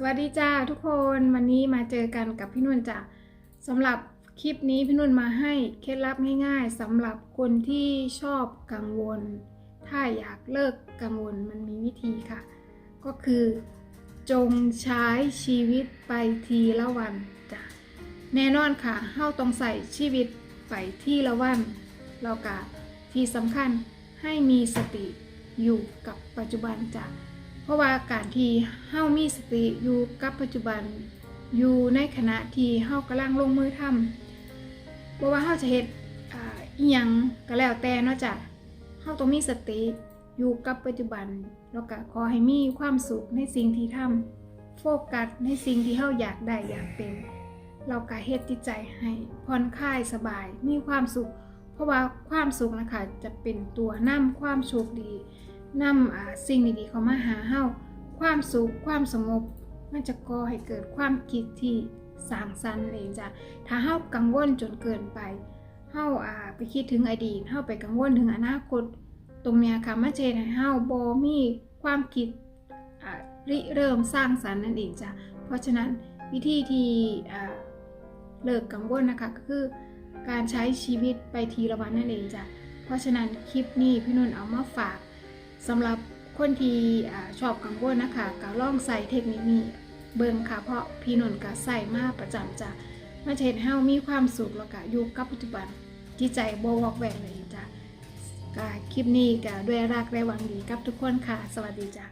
สวัสดีจ้าทุกคนวันนี้มาเจอกันกับพี่นุ่นจ้ะสำหรับคลิปนี้พี่นุ่นมาให้เคล็ดลับง่าย ๆสำหรับคนที่ชอบกังวล ถ้าอยากเลิกกังวลมันมีวิธีค่ะ ก็คือ จงใช้ชีวิตไปทีละวันจ้ะแน่นอนค่ะเฮาต้องใส่ชีวิตไปทีละวันแล้วก็ที่สำคัญให้มีสติอยู่กับปัจจุบันจ้ะ เพราะว่าการที่เฮามีสติอยู่กับปัจจุบันอยู่ในขณะที่เฮากำลังลงมือทำเพราะว่าเฮาจะเฮ็ดอีหยังก็แล้วแต่นาะจ้ะเฮาต้องมีสติอยู่กับปัจจุบันแล้วก็ขอให้มีความสุขในสิ่งที่ทำโฟกัสในสิ่งที่เฮาอยากได้อยากเป็นเราก็เฮ็ดจิตใจให้ผ่อนคลายสบายมีความสุข เพราะว่าความสุขนะคะจะเป็นตัวนำความโชคดี นำสิ่งดีๆเข้ามาหาเฮาความสุขความสงบ มันจะก่อให้เกิดความคิดที่สร้างสรรค์นั่นเองจ้ะถ้าเฮากังวลจนเกินไปเฮาอ่าไปคิดถึงอดีตเฮาไปกังวลถึงอนาคต ตรงเนี้ยค่ะมันจะเฮ็ดให้เฮาบ่มีความคิดอ่าริเริ่มสร้างสรรค์นั่นเองจ้ะเพราะฉะนั้นวิธีที่อ่าเลิกกังวลนะคะก็คือการใช้ชีวิตไปทีละวันนั่นเองจ้ะเพราะฉะนั้นคลิปนี้พี่นุ่นเอามาฝาก สำหรับคนที่ชอบกังวลนะคะก็ลองใส่เทคนิคนี้เบิ่งค่ะ เพราะพี่นนท์ก็ใส่มาประจำจ้ะมาเห็นเฮามีความสุขแล้วก็อยู่กับปัจจุบันที่ใจบวอกแวกเลยจ้ะก็คลิปนี้ก็ด้วยรักและหวังดีกับทุกคนค่ะ สวัสดีจ้ะ